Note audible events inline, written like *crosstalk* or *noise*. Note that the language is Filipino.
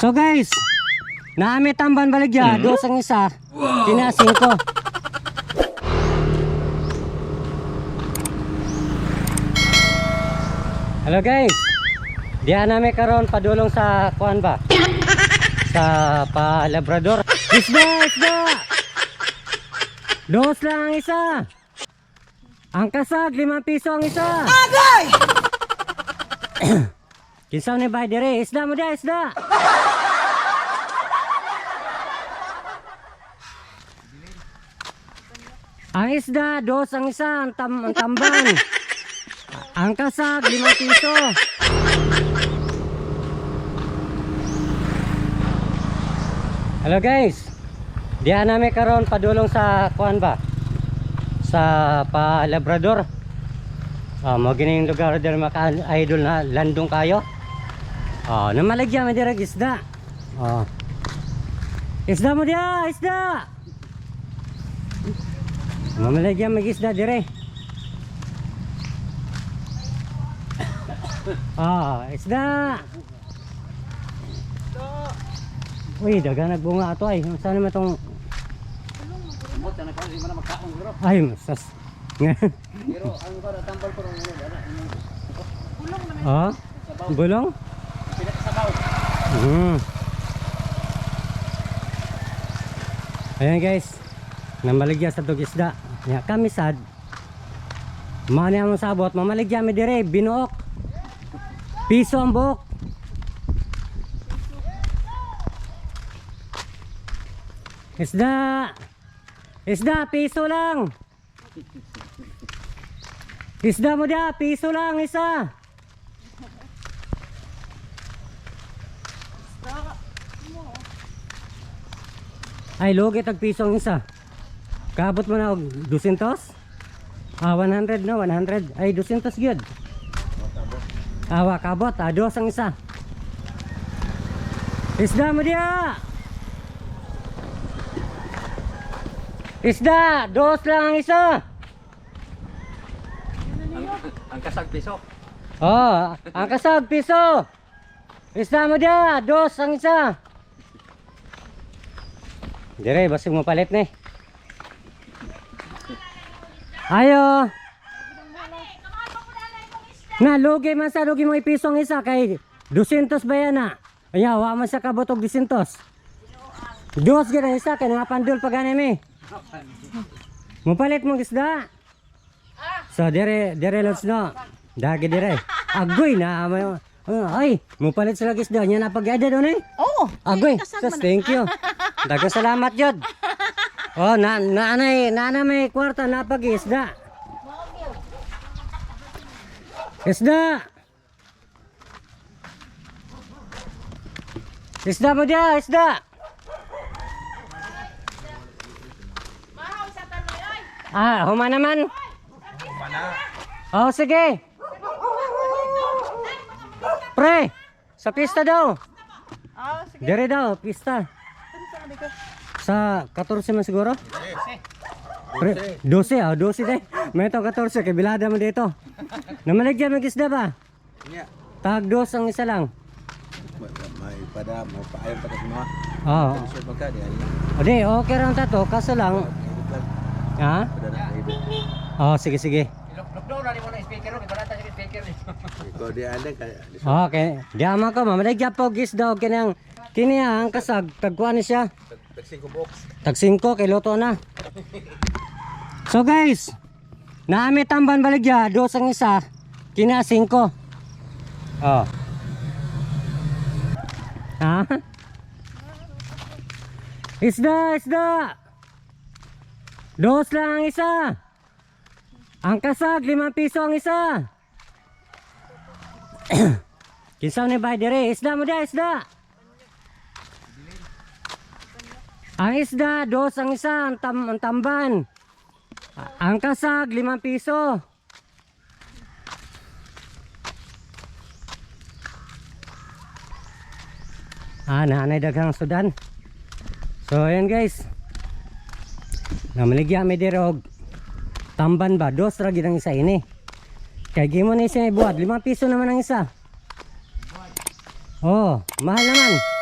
So guys, naami tamban baligya, dos ang isa, tinasin ko. Hello guys, diyan namin karon padulong sa kuan ba? Sa pa Labrador. Isda, isda! Dos lang ang isa. Ang kasag, limang piso ang isa. Agay! *clears throat* Kinsaw ni bay dire, isda mo dia, isda. Ang isda, dos ang isa, ang, tam, ang tamban. Ang kasag, limang piso. Hello guys. Diyan namin karon padulong sa kuan ba? Sa pa Labrador. Ah, mo gining lugar der maka idol na landong kayo. Ah, namalagyan mo dirag isda. Ah. Isda mo dia, isda. Mamalagyan mag isda dire. Ah, isda. Uy, daga nagbunga ato ay. Saan naman tong Mot na ko, di man magkaon bro. ay masas. Pero ang ko tambal ko ng ano, dala. ah, bulong? Pila sa baw. Hmm. Ayan guys, namaligya sa tug isda. Ya, kami sad. Mani ang sabot, mamaligya mi dire, binuok. Piso ang buok. Isda! Isda, piso lang! Isda mo dia, piso lang isa! Ay, lugi tag piso ang isa. Kaabot mo na og 200? Ah, 100 no, 100. Ay, 200 gyud. Awa, kabot. Ah, dos ang isa. Isda mo dia! Isda! Dos lang ang isa! Ang kasag piso. Oh, ang kasag, piso! Isda mo dia! Dos ang isa! Dire, basig mo palit ni. Ayo! Na, lugi man sa lugi mo ipiso ang isa kay 200 ba yan na? Aya, wa man sa kabutog 200. Dos gid ang isa kay nga pandul pa gani mi. Mo palit mo isda. So dire dire lods no. Dagi dire. Agoy na may uh, ay, mo palit sila isda nya na pag-ada doon eh. Oo. Agoy, thank you. Dago salamat jud. Oh, na nanay, nana may kwarta na pag-isda. Isda. Isda mo dia, isda. Ah, huma naman. Oh, sige. Pre, sa pista daw. Ah, sige. Dire daw, pista. Sa 14 man siguro? Pre, 12 ah, 12 day. May ito 14, kay bilada mo dito. Namaligyan mag isda ba? Nya. Tag dos ang isa lang. May pada mo paayon pa sa mga. Oo. Ode, okay lang tato, kaso lang, ha? Na kayo. Oh, sige, sige. Sa. Okay. Di ama ko, mamaligyan po gisda o kinang, kini ang kasag, tagkuhan ni siya. Tagsing ko box. Tag 5 kay luto na. So guys, naami tamban baligya, dos ang isa, kina 5. Oh. Ha? Isda, isda. Dos lang ang isa. Ang kasag, limang piso ang isa. *clears throat* Kinsaw ni bay dire, isda mo dia, isda. Ang isda, dos ang isa, ang, tam, ang tamban. Ang kasag, limang piso. Ah, naanay daghang sudan. So, ayan guys. Namaligya may dirog. Tamban ba? Dos ra gid isa ini. Kaya gimo na isa ibuhat. Limang piso naman ang isa. Oh, mahal naman.